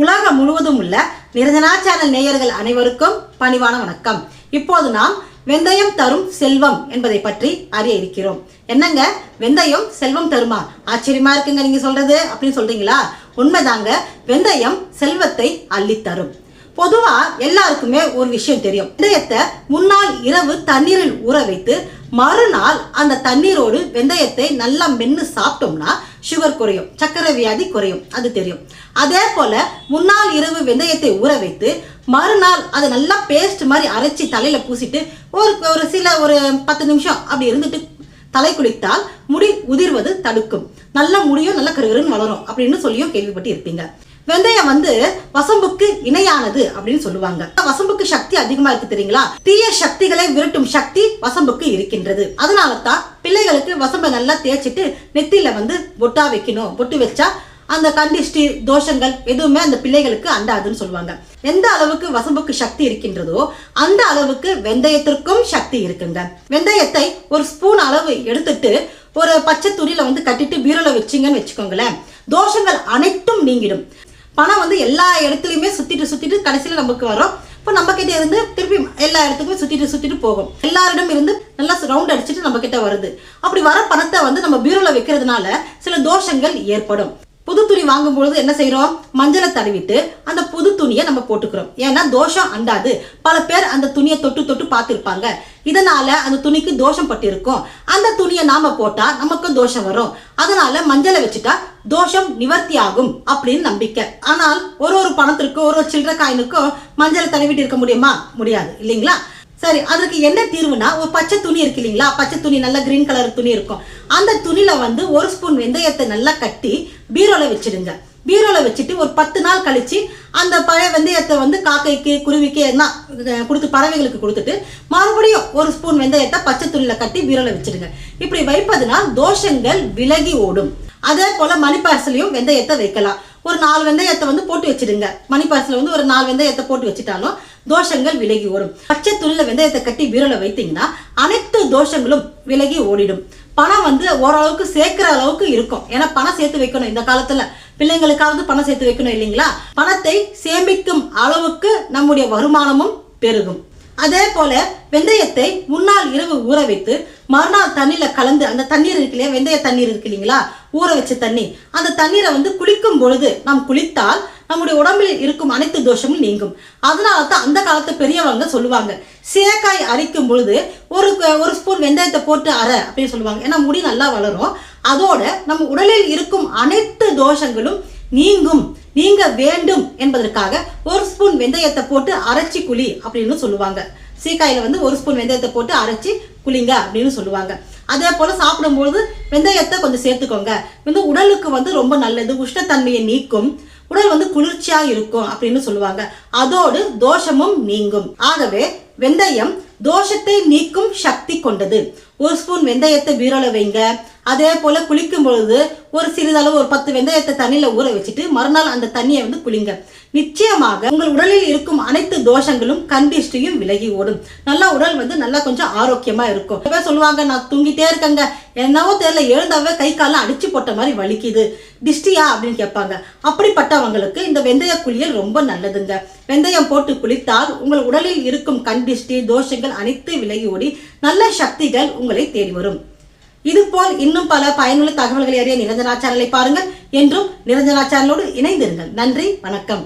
உலகம் முழுவதும் உள்ள நிரஞ்சனா சேனல் நேயர்கள் அனைவருக்கும் பணிவான வணக்கம். இப்போது நாம் வெந்தயம் தரும் செல்வம் என்பதை பற்றி அறிய இருக்கிறோம். என்னங்க? வெந்தயம் செல்வம் தருமா? ஆச்சரியமா இருக்குங்க நீங்க சொல்றது அப்படின்னு சொல்றீங்களா? உண்மைதாங்க வெந்தயம் செல்வத்தை அள்ளித்தரும். பொதுவா எல்லாருக்குமே ஒரு விஷயம் தெரியும். வெந்தயத்தை முன்னாள் இரவு தண்ணீரில் ஊற வைத்து மறுநாள் அந்த தண்ணீரோடு வெந்தயத்தை நல்லா மென்று சாப்பிட்டோம்னா சுகர் குறையும் சக்கரை வியாதி குறையும் அது தெரியும். அதே போல முன்னாள் இரவு வெந்தயத்தை ஊற வைத்து மறுநாள் அதை நல்லா பேஸ்ட் மாதிரி அரைச்சி தலையில பூசிட்டு ஒரு ஒரு சில ஒரு பத்து நிமிஷம் அப்படி இருந்துட்டு தலை குளித்தால் முடி உதிர்வது தடுக்கும். நல்ல முடியும் நல்ல கருகருன்னு வளரும் அப்படின்னு சொல்லியும் கேள்விப்பட்டு இருப்பீங்க. வெந்தயம் வந்து வசம்புக்கு இணையானது அப்படின்னு சொல்லுவாங்க. வசம்புக்கு சக்தி அதிகமா இருக்கு தெரியுங்களா? தீய சக்திகளை விரட்டும் சக்தி வசம்புக்கு இருக்கின்றது. அதனால தான் பிள்ளைகளுக்கு வசம்பை நல்லா தேய்ச்சிட்டு நெத்தியில் வந்து பொட்டா வைக்கணும். பொட்டு வச்சா அந்த கண்டிஷ்டி தோஷங்கள் எதுவுமே அந்த பிள்ளைகளுக்கு அண்டாதுன்னு சொல்லுவாங்க. எந்த அளவுக்கு வசம்புக்கு சக்தி இருக்கின்றதோ அந்த அளவுக்கு வெந்தயத்திற்கும் சக்தி இருக்குங்க. வெந்தயத்தை ஒரு ஸ்பூன் அளவு எடுத்துட்டு ஒரு பச்சை துணியில வந்து கட்டிட்டு பீரோல வச்சிங்கன்னு வச்சுக்கோங்களேன். தோஷங்கள் அனைத்தும் நீங்கிடும். பணம் வந்து எல்லா இடத்துலையுமே சுத்திட்டு சுத்திட்டு கடைசியில் நமக்கு வரும். இப்போ நம்ம கிட்ட இருந்து திருப்பி எல்லா இடத்துக்குமே சுற்றிட்டு சுத்திட்டு போகும். எல்லாரிடம் இருந்து நல்லா ரவுண்ட் அடிச்சுட்டு நம்ம கிட்ட வருது. அப்படி வர பணத்தை வந்து நம்ம பீரோல வைக்கிறதுனால சில தோஷங்கள் ஏற்படும். புது துணி வாங்கும் பொழுது என்ன செய்யறோம் மஞ்சளை தடவிட்டு அந்த புது துணியை நம்ம போட்டுக்கிறோம். ஏன்னா தோஷம் அண்டாது. பல பேர் அந்த துணியை தொட்டு தொட்டு பார்த்துருப்பாங்க. இதனால அந்த துணிக்கு தோஷம் பட்டிருக்கும். அந்த துணியை நாம போட்டா நமக்கு தோஷம் வரும். அதனால மஞ்சளை வச்சுட்டா தோஷம் நிவர்த்தி ஆகும் அப்படின்னு நம்பிக்கை. ஆனால் ஒரு ஒரு பணத்திற்கும் ஒரு ஒரு சில்லற காயினுக்கும் மஞ்சளை தடவிட்டு இருக்க முடியுமா? முடியாது. இல்லைங்களா? சரி அதுக்கு என்ன தீர்வுனா ஒரு பச்சை துணி இருக்கு இல்லைங்களா? பச்சை துணி நல்லா கிரீன் கலர் துணி இருக்கும். அந்த துணியில வந்து ஒரு ஸ்பூன் வெந்தயத்தை நல்லா கட்டி பீரோல வச்சிடுங்க. பீரோல வச்சுட்டு ஒரு பத்து நாள் கழிச்சு அந்த பழைய வெந்தயத்தை வந்து காக்கைக்கு குருவிக்கு என்ன கொடுத்து பறவைகளுக்கு கொடுத்துட்டு மறுபடியும் ஒரு ஸ்பூன் வெந்தயத்தை பச்சை துணியில கட்டி பீரோல வச்சிடுங்க. இப்படி வைப்பதுனால் தோஷங்கள் விலகி ஓடும். அதே போல மணி பார்சலையும் வெந்தயத்தை வைக்கலாம். ஒரு நாலு வெந்தயத்தை வந்து போட்டு வச்சிடுங்க. மணி பார்சல் வந்து ஒரு நாலு வெந்தயத்தை போட்டு வச்சுட்டாலும் தோஷங்கள் விலகி ஓடும். பச்சை துணியில வெந்தயத்தை கட்டி பீரோல வைத்தீங்கன்னா அனைத்து தோஷங்களும் விலகி ஓடிடும். பணம் வந்து ஓரளவுக்கு சேர்க்கிற அளவுக்கு இருக்கும். ஏன்னா பணம் சேர்த்து வைக்கணும். இந்த காலத்துல பிள்ளைங்களுக்காவது பணம் சேர்த்து வைக்கணும் இல்லைங்களா? பணத்தை சேமிக்கும் அளவுக்கு நம்முடைய வருமானமும் பெருகும். அதே போல வெந்தயத்தை முன்னாள் இரவு ஊற வைத்து மறுநாள் தண்ணியில கலந்து அந்த தண்ணீர் இருக்கு இல்லையா வெந்தய தண்ணீர் இருக்கு இல்லைங்களா ஊற வச்ச தண்ணி அந்த தண்ணீரை வந்து குளிக்கும் பொழுது நாம் குளித்தால் நம்முடைய உடம்பில் இருக்கும் அனைத்து தோஷமும் நீங்கும். அதனால தான் அந்த காலத்து பெரியவங்க சொல்லுவாங்க சீக்காய் அரைக்கும் பொழுது ஒரு ஒரு ஸ்பூன் வெந்தயத்தை போட்டு அரை அப்படின்னு சொல்லுவாங்க. ஏன்னா முடி நல்லா வளரும். அதோட நம்ம உடலில் இருக்கும் அனைத்து தோஷங்களும் நீங்கும். நீங்க வேண்டும் என்பதற்காக ஒரு ஸ்பூன் வெந்தயத்தை போட்டு அரைச்சி குழி அப்படின்னு சொல்லுவாங்க. சீக்காயில வந்து ஒரு ஸ்பூன் வெந்தயத்தை போட்டு அரைச்சி குளிங்க அப்படின்னு சொல்லுவாங்க. அதே போல சாப்பிடும்பொழுது வெந்தயத்தை கொஞ்சம் சேர்த்துக்கோங்க. வந்து உடலுக்கு வந்து ரொம்ப நல்லது உஷ்ணத்தன்மையை நீக்கும் உடல் வந்து குளிர்ச்சியா இருக்கும் அப்படின்னு சொல்லுவாங்க. அதோடு தோஷமும் நீங்கும். ஆகவே வெந்தயம் தோஷத்தை நீக்கும் சக்தி கொண்டது. ஒரு ஸ்பூன் வெந்தயத்தை பீரோல வைங்க. அதே போல் குளிக்கும் பொழுது ஒரு சிறிதளவு ஒரு பத்து வெந்தயத்தை தண்ணியில் ஊற வச்சுட்டு மறுநாள் அந்த தண்ணியை வந்து குளிங்க. நிச்சயமாக உங்கள் உடலில் இருக்கும் அனைத்து தோஷங்களும் கண்டிஷ்டியும் விலகி ஓடும். நல்லா உடல் வந்து நல்லா கொஞ்சம் ஆரோக்கியமா இருக்கும். இப்போ சொல்லுவாங்க நான் தூங்கிட்டே இருக்கேங்க. என்னவோ தெரியல எழுந்தாவே கை காலம் அடிச்சு போட்ட மாதிரி வலிக்குது. டிஸ்டியா அப்படின்னு கேட்பாங்க. அப்படிப்பட்டவங்களுக்கு இந்த வெந்தய குளியல் ரொம்ப நல்லதுங்க. வெந்தயம் போட்டு குளித்தால் உங்கள் உடலில் இருக்கும் கண்டிஷ்டி தோஷங்கள் அனைத்து விலகி ஓடி நல்ல சக்திகள் உங்களை தேடி வரும். இதுபோல் இன்னும் பல பயனுள்ள தகவல்களை அறிய நிரஞ்சனா சேனலை பாருங்கள் என்றும் நிரஞ்சனா சேனலோடு இணைந்திருங்கள். நன்றி வணக்கம்.